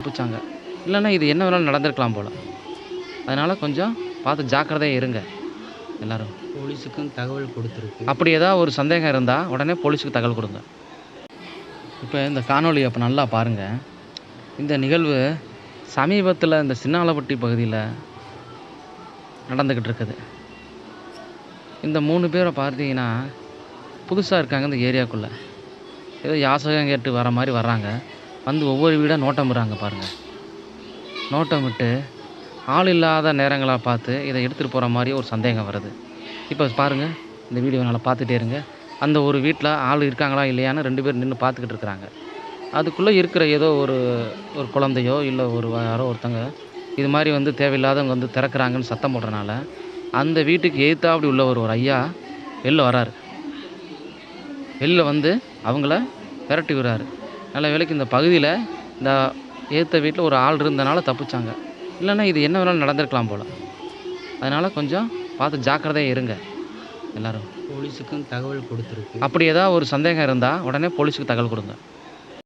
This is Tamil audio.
தப்பிச்சாங்க இல்லைன்னா இது என்ன வேணாலும் நடந்திருக்கலாம் போல். அதனால் கொஞ்சம் பார்த்து ஜாக்கிரதையாக இருங்க எல்லாரும். போலீஸுக்கும் தகவல் கொடுத்துருக்கு. அப்படி ஏதாவது ஒரு சந்தேகம் இருந்தால் உடனே போலீஸுக்கு தகவல் கொடுங்க. இப்போ இந்த காணொளி அப்போ நல்லா பாருங்கள் இந்த நிகழ்வு சமீபத்தில் இந்த சின்னாலப்பட்டி பகுதியில் நடந்துக்கிட்டு இருக்குது. இந்த மூணு பேரை பார்த்தீங்கன்னா புதுசாக இருக்காங்க இந்த ஏரியாக்குள்ளே. ஏதோ யாசகம் கேட்டு வர மாதிரி வர்றாங்க. வந்து ஒவ்வொரு வீடாக நோட்டமிடுறாங்க பாருங்கள் நோட்டமிட்டு ஆள் இல்லாத நேரங்களாக பார்த்து இதை எடுத்துகிட்டு போகிற மாதிரி ஒரு சந்தேகம் வருது. இப்போ பாருங்கள் இந்த வீடியோ நல்லா பார்த்துட்டே இருங்க. அந்த ஒரு வீட்டில் ஆள் இருக்காங்களா இல்லையான்னு ரெண்டு பேர் நின்று பார்த்துக்கிட்டு இருக்கிறாங்க. அதுக்குள்ளே இருக்கிற ஏதோ ஒரு ஒரு குழந்தையோ இல்லை ஒரு யாரோ ஒருத்தங்க இது மாதிரி வந்து தேவையில்லாதவங்க வந்து திறக்கிறாங்கன்னு சத்தம் போடுறனால அந்த வீட்டுக்கு எதிர்த்தாப்படி உள்ள ஒரு ஒரு ஐயா வெளில வராரு. வெளில வந்து அவங்கள விரட்டி விடுறாரு. நல்ல வேளைக்கு இந்த பகுதியில் இந்த ஏற்ற வீட்டில் ஒரு ஆள் இருந்தனால தப்பிச்சாங்க. இல்லைன்னா இது என்ன வேணாலும் நடந்திருக்கலாம் போல். அதனால் கொஞ்சம் பார்த்து ஜாக்கிரதையாக இருங்க. எல்லாரும். போலீஸுக்கும் தகவல் கொடுத்துருக்கு. அப்படி ஏதாவது ஒரு சந்தேகம் இருந்தால் உடனே போலீஸுக்கு தகவல் கொடுங்க.